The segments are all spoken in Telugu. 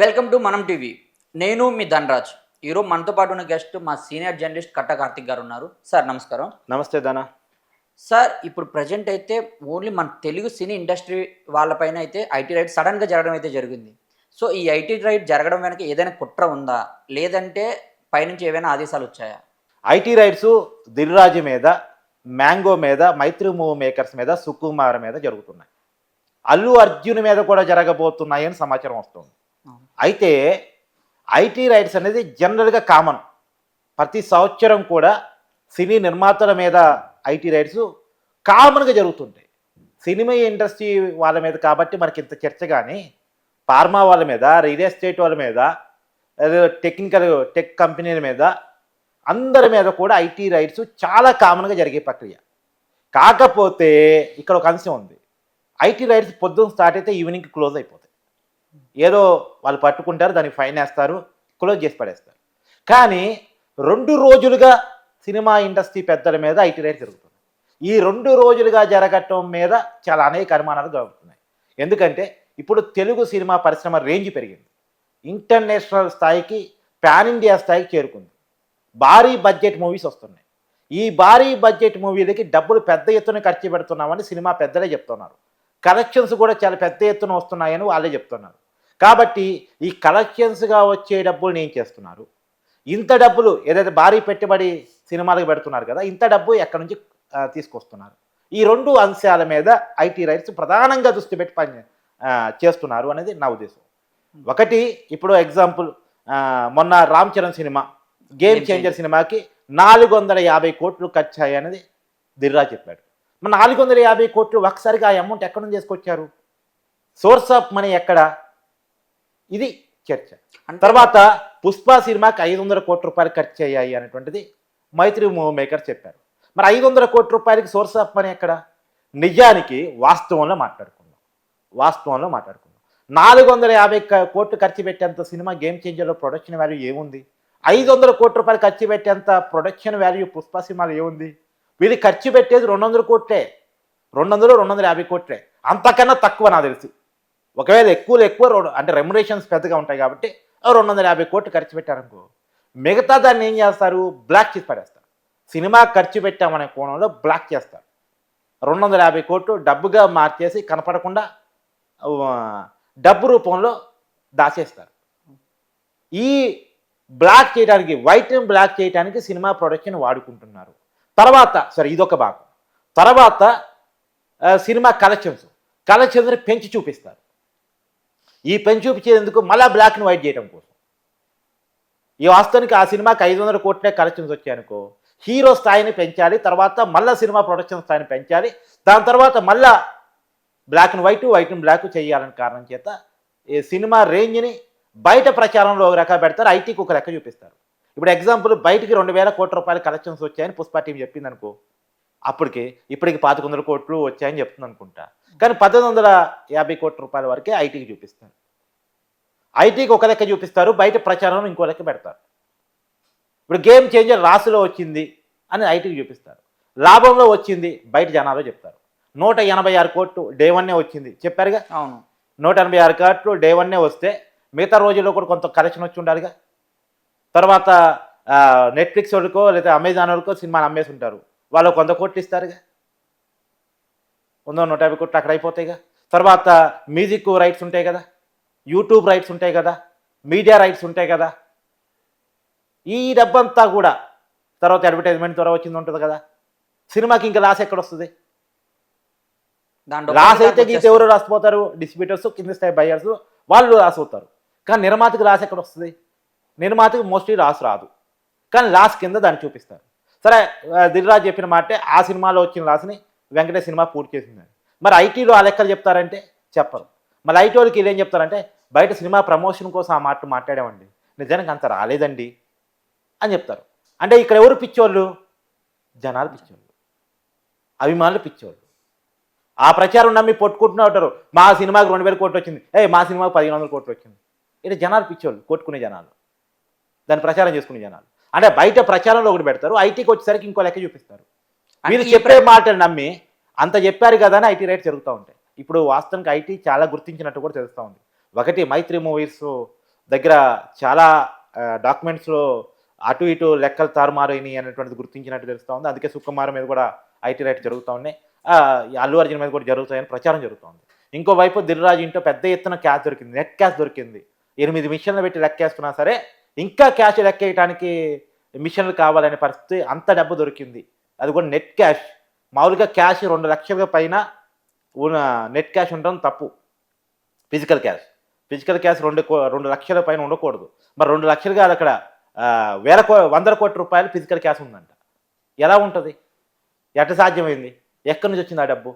వెల్కమ్ టు మనం టీవీ. నేను మీ ధనరాజ్. ఈరోజు మనతో పాటు ఉన్న గెస్ట్ మా సీనియర్ జర్నలిస్ట్ కట్ట కార్తిక్ గారు ఉన్నారు. సార్ నమస్కారం. నమస్తే దానా సార్ ఇప్పుడు ప్రజెంట్ అయితే ఓన్లీ మన తెలుగు సినీ ఇండస్ట్రీ వాళ్ళపైన అయితే ఐటీ రైట్ సడన్గా జరగడం అయితే జరిగింది. సో ఈ ఐటీ రైట్ జరగడం వెనక ఏదైనా కుట్ర ఉందా? లేదంటే పైనుంచి ఏవైనా ఆదేశాలు వచ్చాయా? ఐటీ రైట్స్ దిల్రాజు మీద మ్యాంగో మీద మైత్రి మూవ్ మేకర్స్ మీద సుకుమార్ మీద జరుగుతున్నాయి. అల్లు అర్జున్ మీద కూడా జరగబోతున్నాయని సమాచారం వస్తుంది. అయితే ఐటీ రైట్స్ అనేది జనరల్గా కామన్. ప్రతి సంవత్సరం కూడా సినీ నిర్మాతల మీద ఐటీ రైట్స్ కామన్గా జరుగుతుంటాయి. సినిమా ఇండస్ట్రీ వాళ్ళ మీద కాబట్టి మనకి ఇంత చర్చ కానీ ఫార్మా వాళ్ళ మీద రియల్ ఎస్టేట్ వాళ్ళ మీద టెక్నికల్ టెక్ కంపెనీల మీద అందరి మీద కూడా ఐటీ రైట్స్ చాలా కామన్గా జరిగే ప్రక్రియ. కాకపోతే ఇక్కడ ఒక అంశం ఉంది. ఐటీ రైట్స్ పొద్దున్న స్టార్ట్ అయితే ఈవినింగ్ క్లోజ్ అయిపోతుంది. ఏదో వాళ్ళు పట్టుకుంటారు దానికి ఫైన్ వేస్తారు క్లోజ్ చేసి పడేస్తారు. కానీ రెండు రోజులుగా సినిమా ఇండస్ట్రీ పెద్దల మీద ఐటీ రేట్ జరుగుతుంది. ఈ రెండు రోజులుగా జరగటం మీద చాలా అనేక అనుమానాలు జరుగుతున్నాయి ఎందుకంటే ఇప్పుడు తెలుగు సినిమా పరిశ్రమ రేంజ్ పెరిగింది. ఇంటర్నేషనల్ స్థాయికి పాన్ ఇండియా స్థాయికి చేరుకుంది. భారీ బడ్జెట్ మూవీస్ వస్తున్నాయి. ఈ భారీ బడ్జెట్ మూవీలకి డబ్బులు పెద్ద ఎత్తున ఖర్చు పెడుతున్నామని సినిమా పెద్దలే చెప్తున్నారు. కలెక్షన్స్ కూడా చాలా పెద్ద ఎత్తున వస్తున్నాయని వాళ్ళే చెప్తున్నారు. కాబట్టి ఈ కలెక్షన్స్గా వచ్చే డబ్బులు ఏం చేస్తున్నారు. ఇంత డబ్బులు ఏదైతే భారీ పెట్టుబడి సినిమాలకు పెడుతున్నారు కదా ఇంత డబ్బు ఎక్కడి నుంచి తీసుకొస్తున్నారు? ఈ రెండు అంశాల మీద ఐటీ రైట్స్ ప్రధానంగా దృష్టి పెట్టి పని చేస్తున్నారు అనేది నా ఉద్దేశం. ఒకటి ఇప్పుడు ఎగ్జాంపుల్ మొన్న Ram Charan cinema game changer సినిమాకి నాలుగు వందల యాభై కోట్లు ఖర్చు అయ్యాయి అనేది దిర్రా చెప్పాడు. మరి నాలుగు వందల యాభై కోట్లు ఒకసారిగా ఆ అమౌంట్ ఎక్కడ నుంచి తీసుకొచ్చారు? సోర్స్ ఆఫ్ మనీ ఎక్కడ? ఇది చర్చ. తర్వాత పుష్ప సినిమాకి ఐదు వందల కోట్ల రూపాయలు ఖర్చు అయ్యాయి అనేటువంటిది మైత్రి మూవ్ మేకర్ చెప్పారు. మరి ఐదు వందల కోట్ల రూపాయలకి సోర్స్ ఆఫ్ మనీ ఎక్కడ? నిజానికి వాస్తవంలో మాట్లాడుకుందాం. వాస్తవంలో మాట్లాడుకుందాం. నాలుగు వందల యాభై కోట్లు ఖర్చు పెట్టేంత సినిమా గేమ్ చేంజర్లో ప్రొడక్షన్ వాల్యూ ఏముంది? ఐదు వందల కోట్ల రూపాయలు ఖర్చు పెట్టేంత ప్రొడక్షన్ వాల్యూ పుష్ప సినిమాలు ఏముంది? వీళ్ళు ఖర్చు పెట్టేది రెండు వందల కోట్లే. రెండు వందలు రెండు వందల యాభై కోట్లే. అంతకన్నా తక్కువ నాకు తెలిసి. ఒకవేళ ఎక్కువ ఎక్కువ అంటే రెమ్యునేషన్స్ పెద్దగా ఉంటాయి కాబట్టి రెండు వందల యాభై కోట్లు ఖర్చు పెట్టారనుకో. మిగతా దాన్ని ఏం చేస్తారు? బ్లాక్ చేసి పడేస్తారు. సినిమా ఖర్చు పెట్టామనే కోణంలో బ్లాక్ చేస్తారు. రెండు వందల యాభై కోట్లు డబ్బుగా మార్చేసి కనపడకుండా డబ్బు రూపంలో దాచేస్తారు. ఈ బ్లాక్ చేయడానికి వైట్ని బ్లాక్ చేయడానికి సినిమా ప్రొడక్షన్ వాడుకుంటున్నారు. తర్వాత సరే ఇదొక భాగం. తర్వాత సినిమా కలెక్షన్స్ కలెక్షన్స్ని పెంచి చూపిస్తారు. ఈ పెంచి చూపించేందుకు మళ్ళీ బ్లాక్ని వైట్ చేయడం కోసం. ఈ వాస్తవానికి ఆ సినిమాకి ఐదు వందల కోట్లే కలెక్షన్స్ వచ్చాయనుకో హీరో స్థాయిని పెంచాలి తర్వాత మళ్ళీ సినిమా ప్రొడక్షన్ స్థాయిని పెంచాలి దాని తర్వాత మళ్ళా black and white white and black చేయాలని కారణం చేత ఈ సినిమా రేంజ్ని బయట ప్రచారంలో ఒక రక పెడతారు ఐటీకి ఒక లెక్క చూపిస్తారు. ఇప్పుడు ఎగ్జాంపుల్ బయటికి రెండు వేల కోట్ల రూపాయల కలెక్షన్స్ వచ్చాయని పుష్ప టీం చెప్పింది అనుకో అప్పటికి ఇప్పటికి పాతిక వందల కోట్లు వచ్చాయని చెప్తుంది అనుకుంటా కానీ పద్దెనిమిది వందల యాభై కోట్ల రూపాయల వరకే ఐటీకి చూపిస్తారు. ఐటీకి ఒక లెక్క చూపిస్తారు బయట ప్రచారంలో ఇంకో లెక్క పెడతారు. ఇప్పుడు గేమ్ చేంజర్ రాసులో వచ్చింది అని ఐటీకి చూపిస్తారు. లాభంలో వచ్చింది బయట జనాలు చెప్తారు. నూట ఎనభై ఆరు కోట్లు డే వన్నే వచ్చింది. చెప్పారుగా? అవును. నూట ఎనభై ఆరు కోట్లు డే వన్నే వస్తే మిగతా రోజుల్లో కూడా కొంత కలెక్షన్ వచ్చి ఉండాలిగా? తర్వాత నెట్ఫ్లిక్స్ వాళ్ళకో లేదా అమెజాన్ వాళ్ళకో సినిమాని అమ్మేసి ఉంటారు వాళ్ళు కొంత కోట్లు ఇస్తారుగా. వంద నూట యాభై కోట్లు అక్కడ అయిపోతాయిగా. తర్వాత మ్యూజిక్ రైట్స్ ఉంటాయి కదా. యూట్యూబ్ రైట్స్ ఉంటాయి కదా. మీడియా రైట్స్ ఉంటాయి కదా. ఈ డబ్బంతా కూడా తర్వాత అడ్వర్టైజ్మెంట్ ద్వారా వచ్చింది ఉంటుంది కదా. సినిమాకి ఇంకా లాస్ ఎక్కడ వస్తుంది లాస్ అయితే గీత ఎవరు రాసిపోతారు? డిస్ట్రిబ్యూటర్స్ కింద స్థాయి బయ్యర్స్ వాళ్ళు లాస్ అవుతారు కానీ నిర్మాతకి లాస్ ఎక్కడ వస్తుంది నిర్మాతకు మోస్ట్లీ లాస్ రాదు. కానీ లాస్ కింద దాన్ని చూపిస్తారు సరే దిల్రాజ్ చెప్పిన మాటే ఆ సినిమాలో వచ్చిన లాస్ని వెంకటేష్ సినిమా పూర్తి చేసింది. మరి ఐటీలో ఆ లెక్కలు చెప్తారంటే చెప్పరు. మళ్ళీ ఐటీ వాళ్ళకి వీళ్ళు ఏం చెప్తారంటే బయట సినిమా ప్రమోషన్ కోసం ఆ మాట మాట్లాడామండి నిజానికి అంత రాలేదండి అని చెప్తారు. అంటే ఇక్కడ ఎవరు పిచ్చోళ్ళు? జనాలు పిచ్చోళ్ళు. అభిమానులు పిచ్చోళ్ళు. ఆ ప్రచారం నమ్మి పొట్టుకుంటూనే ఉంటారు మా సినిమాకి రెండు వేల కోట్లు వచ్చింది. ఏ మా సినిమాకి పదిహేను వందల కోట్లు వచ్చింది. ఇది జనాలు పిచ్చోళ్ళు కొట్టుకునే జనాలు. దాన్ని ప్రచారం చేసుకునే జనాలు. అంటే బయట ప్రచారంలో ఒకటి పెడతారు ఐటీకి వచ్చేసరికి ఇంకో లెక్క చూపిస్తారు. మీరు చెప్పే మాటలు నమ్మి అంత చెప్పారు కదా అని ఐటీ రేట్ జరుగుతూ ఉంటాయి. ఇప్పుడు వాస్తవానికి ఐటీ చాలా గుర్తించినట్టు కూడా తెలుస్తూ ఉంది. ఒకటి మైత్రి మూవీస్ దగ్గర చాలా డాక్యుమెంట్స్లో అటు ఇటు లెక్కలు తారుమారైనాయి అనేటువంటిది గుర్తించినట్టు తెలుస్తూ ఉంది. అందుకే సుకుమార్ మీద కూడా ఐటీ రైట్ జరుగుతూ ఉన్నాయి. అల్లు అర్జున్ మీద కూడా జరుగుతాయని ప్రచారం జరుగుతోంది ఇంకోవైపు దిల్రాజు ఇంట్లో పెద్ద ఎత్తున క్యాష్ దొరికింది. నెట్ క్యాష్ దొరికింది. ఎనిమిది మిషన్లు పెట్టి లెక్కేస్తున్నా సరే ఇంకా క్యాష్ లెక్కేయడానికి మిషన్లు కావాలనే పరిస్థితి అంత డబ్బు దొరికింది. అది కూడా నెట్ క్యాష్. మామూలుగా క్యాష్ రెండు లక్షల పైన ఉన్న నెట్ క్యాష్ ఉండడం తప్పు. Physical cash. ఫిజికల్ క్యాష్ రెండు కో- రెండు లక్షల పైన ఉండకూడదు. మరి రెండు లక్షలు కాదు అక్కడ వేల కో వందల కోట్ల రూపాయలు ఫిజికల్ క్యాష్ ఉందంట. ఎలా ఉంటుంది? ఎట్ట సాధ్యమైంది? ఎక్కడి నుంచి వచ్చింది ఆ డబ్బు?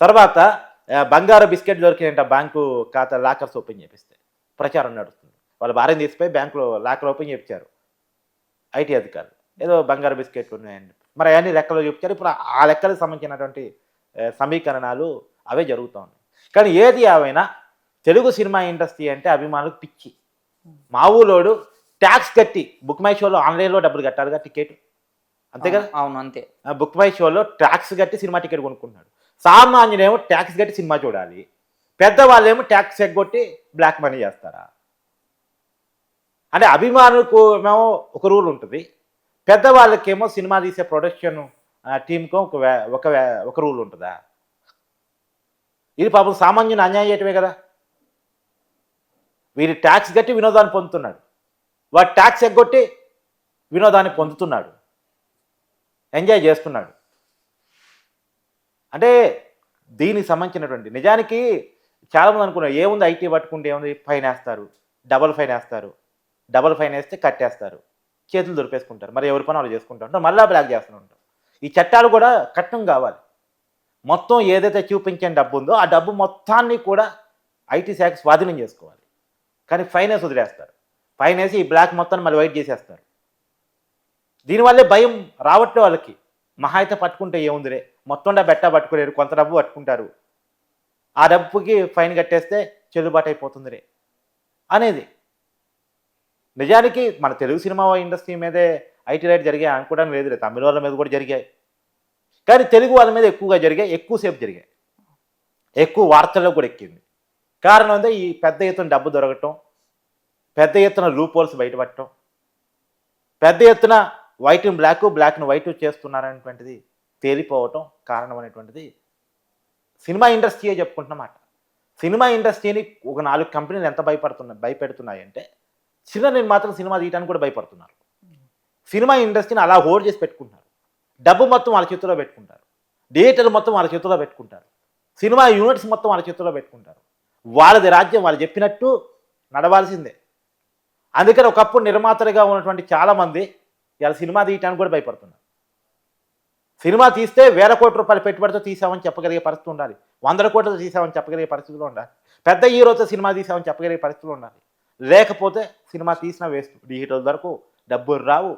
తర్వాత బంగారు బిస్కెట్ దొరికినంట బ్యాంకు ఖాతా లాకర్స్ ఓపెన్ చేపిస్తే. ప్రచారం నడుస్తుంది. వాళ్ళ భార్యను తీసిపోయి బ్యాంకులో లాకర్ ఓపెన్ చేయించారు. ఐటీ అధికారులు. ఏదో బంగారు బిస్కెట్లు ఉన్నాయండి మరి అవన్నీ లెక్కలు చూపించారు. ఇప్పుడు ఆ లెక్కలకు సంబంధించినటువంటి సమీకరణాలు అవే జరుగుతూ ఉన్నాయి. కానీ ఏది ఏమైనా తెలుగు సినిమా ఇండస్ట్రీ అంటే అభిమానులకు పిచ్చి. మా ఊళ్ళోడు ట్యాక్స్ కట్టి బుక్ మై షోలో ఆన్లైన్లో డబ్బులు కట్టాలిగా టికెట్. అంతే కదా? అవును అంతే. ఆ బుక్ మై షోలో ట్యాక్స్ కట్టి సినిమా టికెట్ కొనుక్కుంటున్నాడు. సామాన్యుడేమో ట్యాక్స్ కట్టి సినిమా చూడాలి. పెద్దవాళ్ళేమో ట్యాక్స్ ఎగ్గొట్టి బ్లాక్ మనీ చేస్తారా? అంటే అభిమానులకు ఏమో ఒక రూల్ ఉంటుంది. పెద్దవాళ్ళకేమో సినిమా తీసే ప్రొడక్షన్ టీంకు ఒక ఒక ఒక రూల్ ఉంటుందా? ఇది పాపం సామాన్యుని అన్యాయం చేయటమే కదా. వీరి ట్యాక్స్ కట్టి వినోదాన్ని పొందుతున్నాడు. వాడు ట్యాక్స్ ఎగ్గొట్టి వినోదాన్ని పొందుతున్నాడు. ఎంజాయ్ చేస్తున్నాడు. అంటే దీనికి సంబంధించినటువంటి నిజానికి చాలామంది అనుకున్నారు ఏముంది ఐటీ పట్టుకుంటే ఏముంది ఫైన్ వేస్తారు డబల్ ఫైన్ వేస్తారు. డబల్ ఫైన్ వేస్తే కట్టేస్తారు. చేతులు దొరిపేసుకుంటారు మరి ఎవరి పని వాళ్ళు చేసుకుంటారు. మళ్ళీ బ్లాక్ చేస్తూ ఉంటారు. ఈ చట్టాలు కూడా కట్నం కావాలి. మొత్తం ఏదైతే చూపించే డబ్బు ఉందో ఆ డబ్బు మొత్తాన్ని కూడా ఐటీ శాఖ స్వాధీనం చేసుకోవాలి. కానీ ఫైన్ వేసి వదిలేస్తారు. ఫైన్ వేసి ఈ బ్లాక్ మొత్తాన్ని మళ్ళీ వైట్ చేసేస్తారు. దీనివల్లే భయం రావట్లే వాళ్ళకి. మహా అయితే పట్టుకుంటే ఏముందిరే మొత్తం డబ్బు ఎట్టా పట్టుకోలేరు. కొంత డబ్బు పట్టుకుంటారు. ఆ డబ్బుకి ఫైన్ కట్టేస్తే చెల్లుబాటు అయిపోతుందిరే అనేది నిజానికి మన తెలుగు సినిమా ఇండస్ట్రీ మీదే ఐటీ రైట్ జరిగాయి అనుకోవడం లేదు తమిళ వాళ్ళ మీద కూడా జరిగాయి. కానీ తెలుగు వాళ్ళ మీద ఎక్కువగా జరిగాయి ఎక్కువసేపు జరిగాయి. ఎక్కువ వార్తల్లో కూడా ఎక్కింది. కారణం అంటే ఈ పెద్ద ఎత్తున డబ్బు దొరకటం పెద్ద ఎత్తున లూప్ హోల్స్ బయటపడటం పెద్ద ఎత్తున వైట్ని బ్లాక్ బ్లాక్ను వైట్ చేస్తున్నారనేటువంటిది తేలిపోవటం కారణం అనేటువంటిది సినిమా ఇండస్ట్రీయే చెప్పుకుంటున్నమాట సినిమా ఇండస్ట్రీని ఒక నాలుగు కంపెనీలు ఎంత భయపడుతున్నాయి భయపెడుతున్నాయంటే చిన్న నేను మాత్రం సినిమా తీయడానికి కూడా భయపడుతున్నారు. సినిమా ఇండస్ట్రీని అలా హోల్డ్ చేసి పెట్టుకుంటున్నారు. డబ్బు మొత్తం వాళ్ళ చేతిలో పెట్టుకుంటారు. థియేటర్లు మొత్తం వాళ్ళ చేతిలో పెట్టుకుంటారు. సినిమా యూనిట్స్ మొత్తం వాళ్ళ చేతిలో పెట్టుకుంటారు. వాళ్ళది రాజ్యం వాళ్ళు చెప్పినట్టు నడవాల్సిందే. అందుకని ఒకప్పుడు నిర్మాతలుగా ఉన్నటువంటి చాలామంది ఇవాళ సినిమా తీయటానికి కూడా భయపడుతున్నారు. సినిమా తీస్తే వేల కోట్ల రూపాయలు పెట్టుబడితో తీసామని చెప్పగలిగే పరిస్థితి ఉండాలి. వందల కోట్లతో తీసామని చెప్పగలిగే పరిస్థితిలో ఉండాలి. పెద్ద హీరోతో సినిమా తీసామని చెప్పగలిగే పరిస్థితులు ఉండాలి. లేకపోతే సినిమా తీసిన వేస్ట్. డిజిటల్ వరకు డబ్బులు రావు.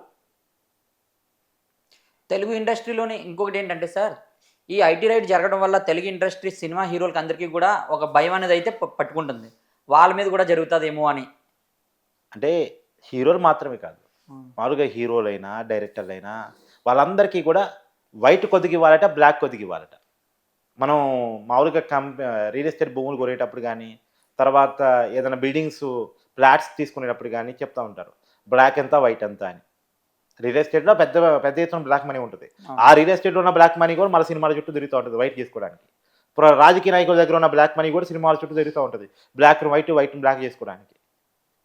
తెలుగు ఇండస్ట్రీలోనే ఇంకొకటి ఏంటంటే సార్ ఈ ఐటీ రైట్ జరగడం వల్ల తెలుగు ఇండస్ట్రీ సినిమా హీరోలకి అందరికీ కూడా ఒక భయం అనేది అయితే పట్టుకుంటుంది. వాళ్ళ మీద కూడా జరుగుతుందేమో అని. అంటే హీరోలు మాత్రమే కాదు. మామూలుగా హీరోలైనా డైరెక్టర్లైనా వాళ్ళందరికీ కూడా వైట్ కొద్దిగా ఇవ్వాలట బ్లాక్ కొద్దిగా ఇవ్వాలట మనం మామూలుగా కం రియల్ ఎస్టేట్ భూములు కొనేటప్పుడు కానీ తర్వాత ఏదైనా బిల్డింగ్స్ ఫ్లాట్స్ తీసుకునేటప్పుడు కానీ చెప్తా ఉంటారు. బ్లాక్ ఎంత వైట్ ఎంత అని. రియల్ ఎస్టేట్లో పెద్ద పెద్ద ఎత్తున బ్లాక్ మనీ ఉంటుంది. ఆ రియల్ ఎస్టేట్లో ఉన్న బ్లాక్ మనీ కూడా మన సినిమాల చుట్టూ తిరుగుతూ ఉంటుంది వైట్ చేసుకోవడానికి. ఇప్పుడు రాజకీయ నాయకుల దగ్గర ఉన్న బ్లాక్ మనీ కూడా సినిమాల చుట్టూ తిరుగుతూ ఉంటుంది. బ్లాక్ వైట్ వైట్ బ్లాక్ చేసుకోవడానికి.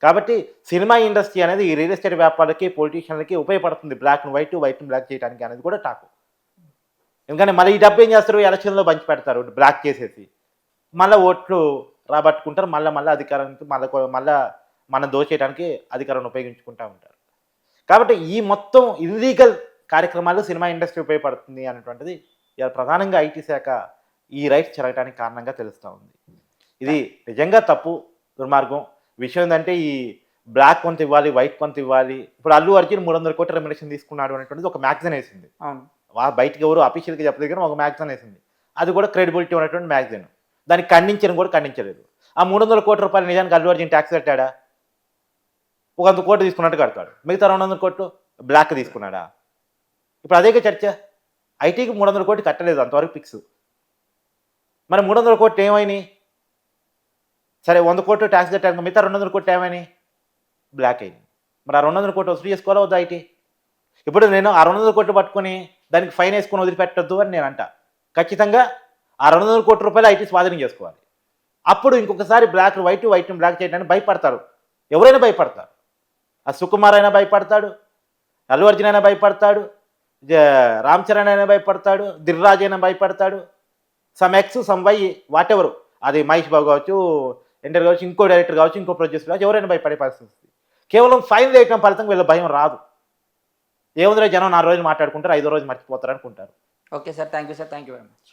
కాబట్టి సినిమా ఇండస్ట్రీ అనేది ఈ రియల్ ఎస్టేట్ వ్యాపారులకి పొలిటీషియన్లకి ఉపయోగపడుతుంది. బ్లాక్ వైట్ వైట్ బ్లాక్ చేయడానికి అనేది కూడా టాకు. ఎందుకంటే మళ్ళీ ఈ డబ్బు ఏం చేస్తారు? ఎలక్షన్లో పంచి పెడతారు బ్లాక్ చేసేసి. మళ్ళీ ఓట్లు రాబట్టుకుంటారు మళ్ళీ మళ్ళీ అధికారానికి మళ్ళీ మళ్ళీ మనం దోచేయడానికి అధికారాన్ని ఉపయోగించుకుంటూ ఉంటారు. కాబట్టి ఈ మొత్తం ఇల్లీగల్ కార్యక్రమాలు సినిమా ఇండస్ట్రీ ఉపయోగపడుతుంది అనేటువంటిది ప్రధానంగా ఐటీ శాఖ ఈ రైట్స్ జరగడానికి కారణంగా తెలుస్తూ ఉంది. ఇది నిజంగా తప్పు దుర్మార్గం. విషయం ఏంటంటే ఈ బ్లాక్ కొంత ఇవ్వాలి వైట్ కొంత ఇవ్వాలి. ఇప్పుడు అల్లు అర్జున్ మూడు వందల కోట్ల రెమ్యునేషన్ తీసుకున్నాడు అనేటువంటిది ఒక మ్యాగజైన్ వేసింది. బయటికి ఎవరు అఫీషియల్గా చెప్పలేదు కానీ ఒక మ్యాగజైన్ వేసింది. అది కూడా క్రెడిబిలిటీ ఉన్నటువంటి మ్యాగజైన్. దాన్ని ఖండించని కూడా ఖండించలేదు. ఆ మూడు వందల కోట్ల రూపాయలు నిజానికి అల్లు అర్జున్ ట్యాక్స్ కట్టాడా? ఒక వంద కోట్లు తీసుకున్నట్టు కడతాడు. మిగతా రెండు వందల కోట్లు బ్లాక్ తీసుకున్నాడా? ఇప్పుడు అదే చర్చ. ఐటీకి మూడు వందల కోట్లు కట్టలేదు అంతవరకు ఫిక్స్. మరి మూడు వందల కోట్లు ఏమైనాయి? సరే వంద కోట్లు ట్యాక్స్ కట్టాను మిగతా రెండు వందల కోట్లు ఏమైనాయి? బ్లాక్ అయింది మరి ఆ రెండు వందల కోట్లు వసూలు చేసుకోవాలా వద్దా ఐటీ? ఇప్పుడు నేను ఆ రెండు వందల కోట్లు పట్టుకొని దానికి ఫైన్ వేసుకొని వదిలిపెట్టద్దు అని నేను అంట. ఖచ్చితంగా ఆ రెండు వందల కోట్ల రూపాయలు ఐటీ స్వాధీనం చేసుకోవాలి. అప్పుడు ఇంకొకసారి బ్లాక్ వైట్ వైట్ బ్లాక్ చేయడానికి భయపడతారు. ఎవరైనా భయపడతారు. ఆ సుకుమార్ అయినా భయపడతాడు అల్లు అర్జున్ అయినా భయపడతాడు జ- రామ్ చరణ్ అయినా భయపడతాడు దిర్రాజ్ అయినా భయపడతాడు. Some X some Y what ఎవరు అది మహేష్ బాబు కావచ్చు ఎంటర్ కావచ్చు ఇంకో డైరెక్టర్ కావచ్చు ఇంకో ప్రొడ్యూసర్ కావచ్చు ఎవరైనా భయపడే పరిస్థితి వస్తుంది. కేవలం ఫైన్ వేయటం ఫలితంగా వీళ్ళ భయం రాదు. ఏముందిరా జనం నాలుగు రోజులు మాట్లాడుకుంటారు ఐదో రోజు మర్చిపోతారు అనుకుంటారు. Okay sir thank you sir thank you very much.